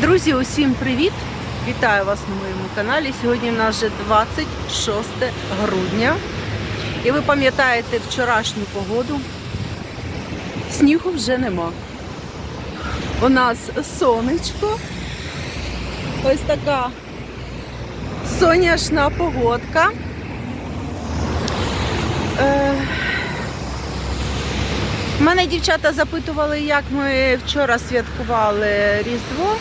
Друзі, усім привіт! Вітаю вас на моєму каналі. Сьогодні у нас вже 26 грудня. І ви пам'ятаєте вчорашню погоду. Снігу вже нема. У нас сонечко. Ось така соняшна погодка. Е, Мене дівчата запитували, як ми вчора святкували Різдво.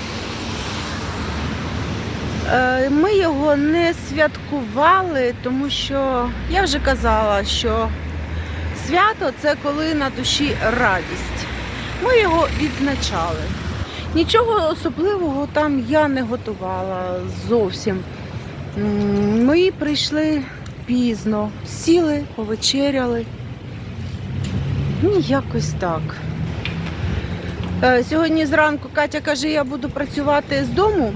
Е, Ми його не святкували, тому що я вже казала, що свято це коли на душі радість. Ми його відзначали. Нічого особливого там я не готувала зовсім. Ми прийшли пізно, сіли, повечеряли. Ну, якось так. Е, Сьогодні зранку Катя каже, я буду працювати з дому,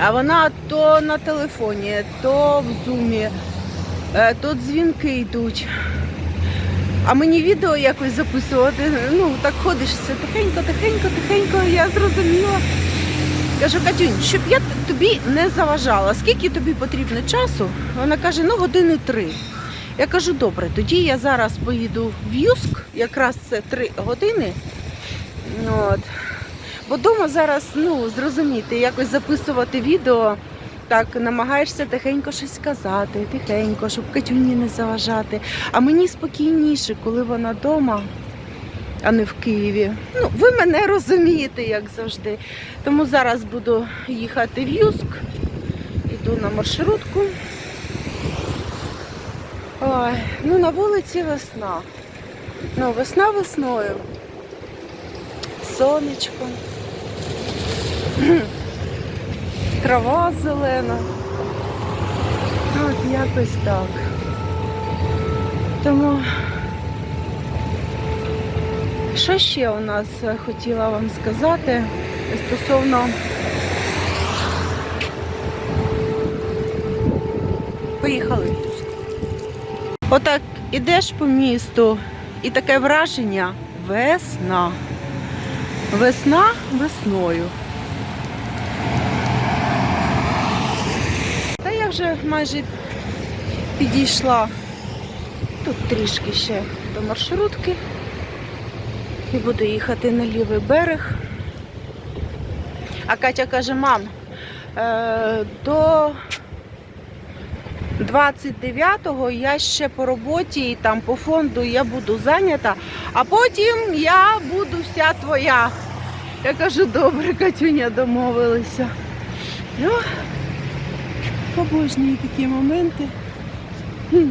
а вона то на телефоні, то в зумі, е, то дзвінки йдуть. А мені відео якось записувати. Ну, так ходиш все тихенько, тихенько, тихенько, я зрозуміла. Кажу, Катюнь, щоб я тобі не заважала, скільки тобі потрібно часу? Вона каже, ну години три. Я кажу, добре, тоді я зараз поїду в Юск, якраз це три години. От. Бо вдома зараз, ну, зрозуміти, якось записувати відео, так намагаєшся тихенько щось сказати, тихенько, щоб Катюні не заважати. А мені спокійніше, коли вона вдома, а не в Києві. Ну, ви мене розумієте, як завжди. Тому зараз буду їхати в Юск, іду на маршрутку. Ой, ну на вулиці весна. Ну, весна весною. Сонечко. Трава зелена. От якось так. Тому що ще у нас е, хотіла вам сказати стосовно поїхали. Отак ідеш по місту і таке враження весна. Весна весною. Та я вже майже підійшла тут трішки ще до маршрутки і буду їхати на лівий берег. А Катя каже, мам, е, до 29-го я ще по роботі і там по фонду я буду зайнята, а потім я буду вся твоя. Я кажу, добре, Катюня, домовилися. Ну, обожнюю такі моменти. Хм.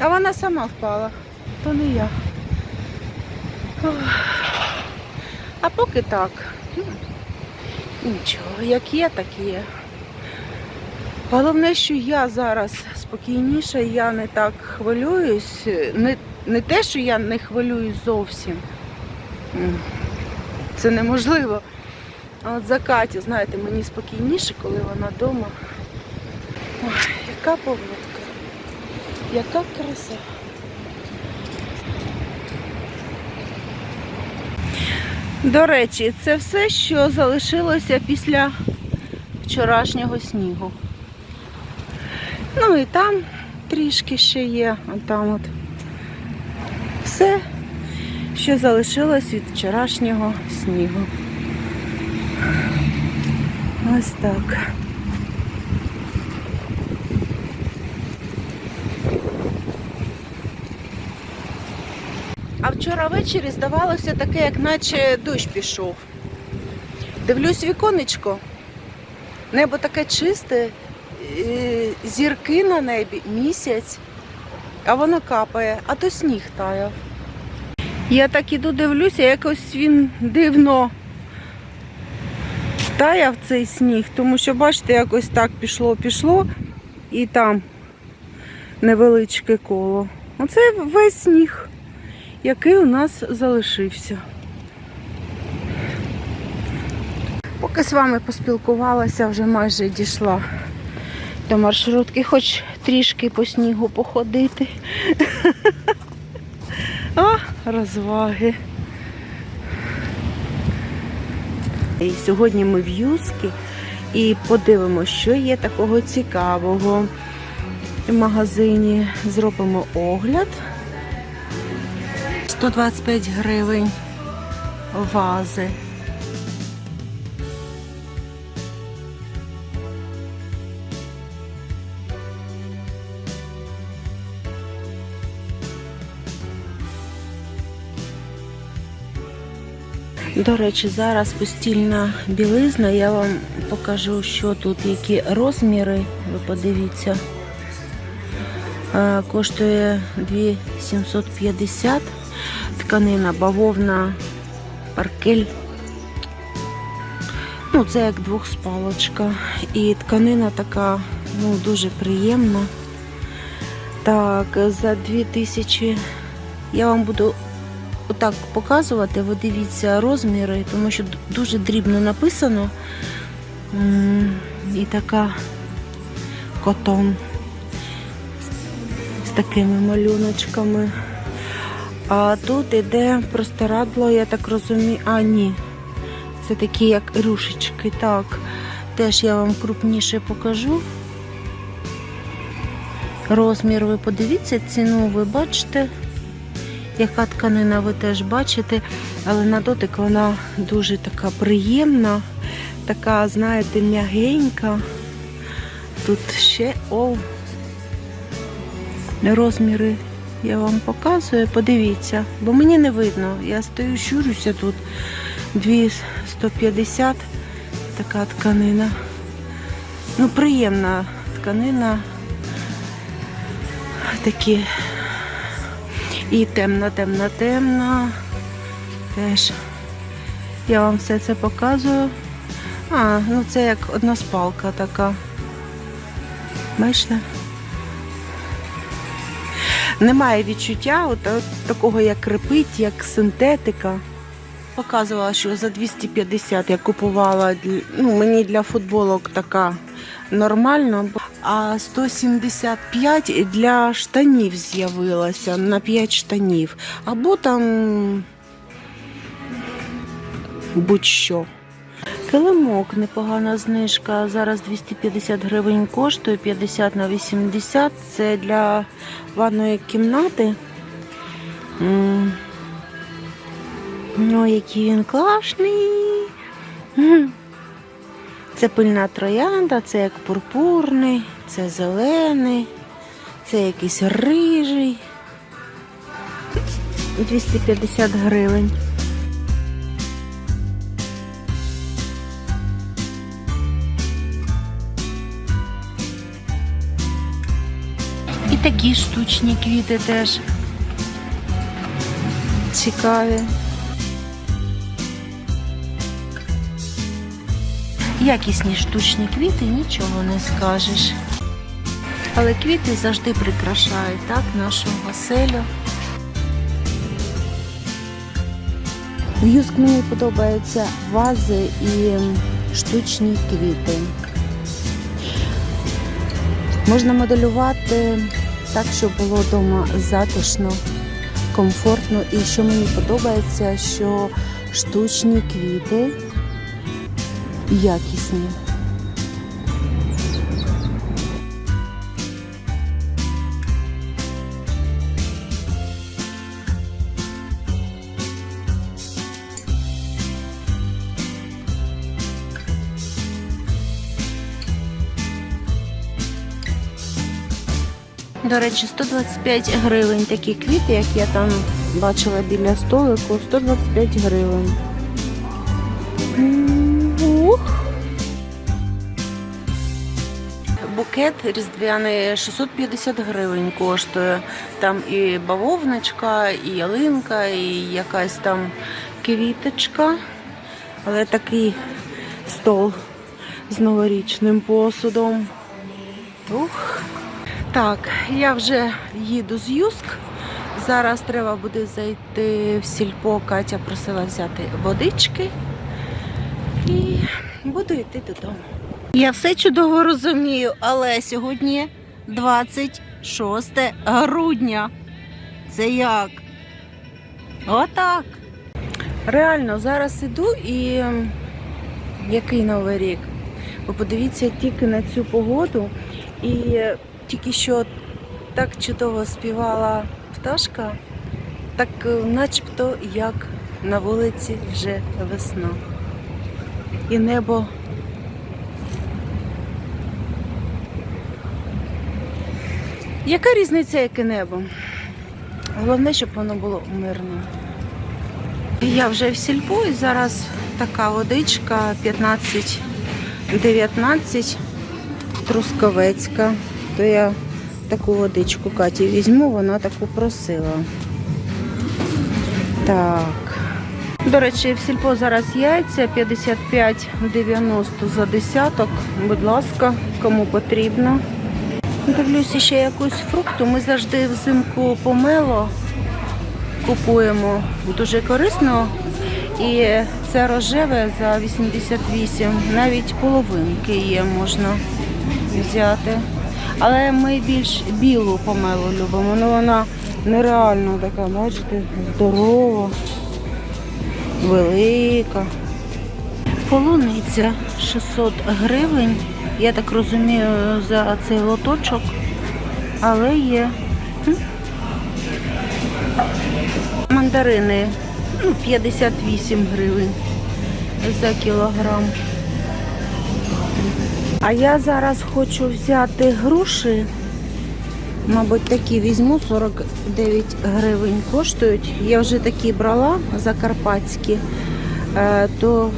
А вона сама впала, то не я. Ох. А поки так. Нічого, як є, так є. Головне, що я зараз спокійніша, я не так хвилююсь. Не, не те, що я не хвилююсь зовсім. Це неможливо. А от за Катю, знаєте, мені спокійніше, коли вона вдома. Ой, яка погодка, яка краса. До речі, це все, що залишилося після вчорашнього снігу. Ну і там трішки ще є, а там от все, що залишилось від вчорашнього снігу. Ось так. Вчора ввечері здавалося таке, як наче дощ пішов. Дивлюсь віконечко, небо таке чисте, зірки на небі, місяць, а воно капає, а то сніг таяв. Я так іду дивлюся, якось він дивно таяв цей сніг, тому що, бачите, якось так пішло, пішло, і там невеличке коло. Оце весь сніг, який у нас залишився. Поки з вами поспілкувалася, вже майже дійшла до маршрутки, хоч трішки по снігу походити. А, розваги. І сьогодні ми в Юскі і подивимося, що є такого цікавого в магазині. Зробимо огляд. 125 гривень вази. До речі, зараз постільна білизна. Я вам покажу, що тут, які розміри. Ви подивіться. Е, Коштує 2750. Тканина бавовна паркель. Ну, це як двохспалочка. І тканина така ну, дуже приємна. Так, за 2000 я вам буду отак показувати, ви дивіться розміри, тому що дуже дрібно написано. І така котон з такими малюночками. А тут іде простирадло, я так розумію. А, ні. Це такі як рюшечки. Так. Теж я вам крупніше покажу. Розмір ви подивіться, ціну ви бачите. Яка тканина ви теж бачите, але на дотик вона дуже така приємна, така, знаєте, м'ягенька. Тут ще о, розміри я вам показую, подивіться, бо мені не видно. Я стою, щурюся тут 250 така тканина. Ну, приємна тканина. Такі і темна, темна, темна. Теж я вам все це показую. А, ну це як одна спалка така. Бачите? Немає відчуття от, от такого, як крепить, як синтетика. Показувала, що за 250 я купувала ну, мені для футболок така нормально, а 175 для штанів з'явилася на 5 штанів. Або там будь-що. Килимок, непогана знижка. Зараз 250 гривень коштує, 50 на 80. Це для ванної кімнати. Ну, який він класний. Це пильна троянда, це як пурпурний, це зелений, це якийсь рижий. 250 гривень. Такі штучні квіти теж цікаві. Якісні штучні квіти, нічого не скажеш. Але квіти завжди прикрашають так, нашу оселю. В Юск мені подобаються вази і штучні квіти. Можна моделювати так, щоб було вдома затишно, комфортно. І що мені подобається, що штучні квіти якісні. До речі, 125 гривень такі квіти, як я там бачила біля столику, 125 гривень. Ух. Букет різдвяний 650 гривень коштує. Там і бавовночка, і ялинка, і якась там квіточка. Але такий стол з новорічним посудом. Ух. Так, я вже їду з Юск. Зараз треба буде зайти в сільпо. Катя просила взяти водички. І буду йти додому. Я все чудово розумію, але сьогодні 26 грудня. Це як? Отак. Реально, зараз іду і який новий рік? Ви подивіться тільки на цю погоду. І тільки що так чудово співала пташка, так е, начебто як на вулиці вже весна. І небо Яка різниця, яке небо? Головне, щоб воно було мирним. Я вже в сільпу і зараз така водичка 15-19 трускавецька. То я таку водичку Каті візьму, вона таку просила. Так. До речі, в сільпо зараз яйця 55,90 за десяток. Будь ласка, кому потрібно. Дивлюся ще якусь фрукту. Ми завжди взимку помело купуємо дуже корисно. І це рожеве за 88, навіть половинки є можна взяти. Але ми більш білу помелу любимо. Ну вона нереально така, бачите, здорова, велика. Полуниця 600 гривень. Я так розумію, за цей лоточок, але є. Мандарини ну, 58 гривень за кілограм. А я зараз хочу взяти груші. Мабуть, такі візьму 49 гривень коштують. Я вже такі брала закарпатські, е, то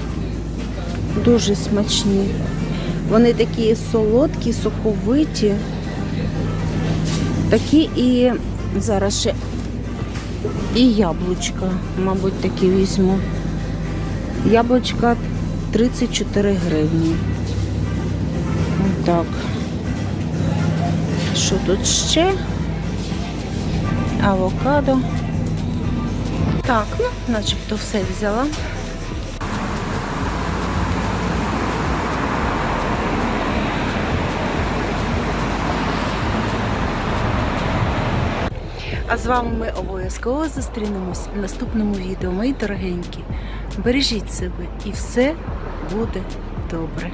дуже смачні. Вони такі солодкі, соковиті. Такі і зараз ще і яблучка, мабуть, такі візьму. Яблучка 34 гривні. Так. Що тут ще? Авокадо. Так, ну, начебто все взяла. А з вами ми обов'язково зустрінемось в наступному відео, мої дорогенькі. Бережіть себе і все буде добре.